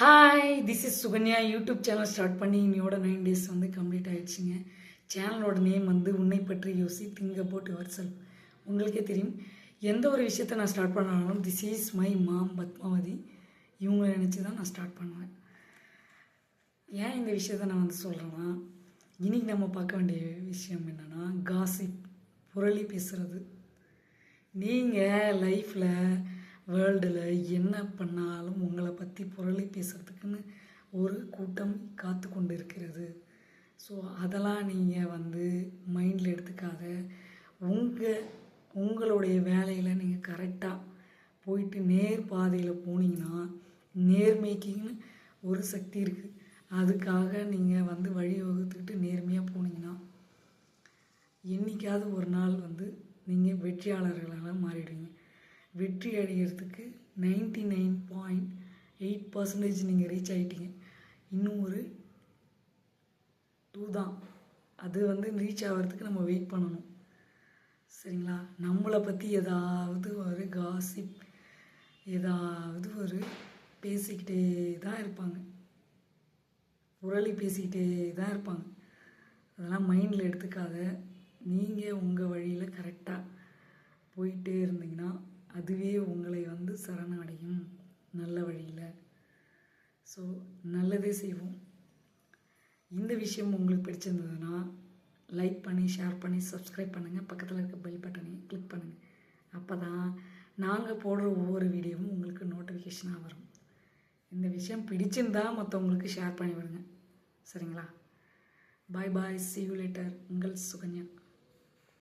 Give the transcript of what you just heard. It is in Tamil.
Hi this is Sukanya YouTube channel start பண்ணி இன்னையோட நைன் டேஸ் வந்து கம்ப்ளீட் ஆகிடுச்சிங்க சேனலோட நேம் வந்து உன்னை பற்றி யோசி திங்க போட்டு யுவர் செல்ஃப் உங்களுக்கே தெரியும். எந்த ஒரு விஷயத்தை நான் ஸ்டார்ட் பண்ணாலும் this is my mom Padmavathi. இவங்க நினச்சி தான் நான் ஸ்டார்ட் பண்ணுவேன். ஏன் இந்த விஷயத்த நான் வந்து சொல்கிறேன்னா இன்றைக்கி நம்ம பார்க்க வேண்டிய விஷயம் என்னென்னா காசிப் புரளி பேசுகிறது நீங்கள் லைஃப்பில் வேர்ல்டில் என்ன பண்ணாலும் உங்களை பற்றி புரளி பேசுகிறதுக்குன்னு ஒரு கூட்டம் காத்து கொண்டு இருக்கிறது ஸோ அதெல்லாம் நீங்கள் வந்து மைண்டில் எடுத்துக்காத. உங்கள் உங்களுடைய வேலையில் நீங்கள் கரெக்டாக போயிட்டு நேர் பாதையில் போனீங்கன்னா நேர்மைக்குன்னு ஒரு சக்தி இருக்குது அதுக்காக நீங்கள் வந்து வழி வகுத்துக்கிட்டு நேர்மையாக போனீங்கன்னா என்றைக்காவது ஒரு நாள் வந்து நீங்கள் வெற்றியாளர்களாக மாறிடுவீங்க. வெற்றி அடைகிறதுக்கு ninety nine point eight percentage நீங்கள் ரீச் ஆகிட்டீங்க இன்னும் ஒரு டூ தான். அது வந்து ரீச் ஆகிறதுக்கு நம்ம வெயிட் பண்ணணும். சரிங்களா? நம்மளை பற்றி ஏதாவது ஒரு காசிப் ஏதாவது ஒரு பேசிக்கிட்டே தான் இருப்பாங்க. உரளி பேசிக்கிட்டே தான் இருப்பாங்க. அதெல்லாம் மைண்டில் எடுத்துக்காத. நீங்கள் உங்கள் வழியில் கரெக்டாக போயிட்டே இருந்தீங்கன்னா அதுவே உங்களை வந்து சரணடையும் நல்ல வழியில். ஸோ நல்லதே செய்வோம். இந்த விஷயம் உங்களுக்கு பிடிச்சிருந்ததுன்னா லைக் பண்ணி ஷேர் பண்ணி சப்ஸ்கிரைப் பண்ணுங்கள் பக்கத்தில் இருக்க பெல் பட்டனையும் கிளிக் பண்ணுங்கள் அப்போ தான் நாங்கள் போடுற ஒவ்வொரு வீடியோவும் உங்களுக்கு நோட்டிஃபிகேஷனாக வரும். இந்த விஷயம் பிடிச்சிருந்தா மற்றவங்களுக்கு ஷேர் பண்ணி விடுங்க. சரிங்களா? Bye bye see you later உங்கள் சுகன்யா.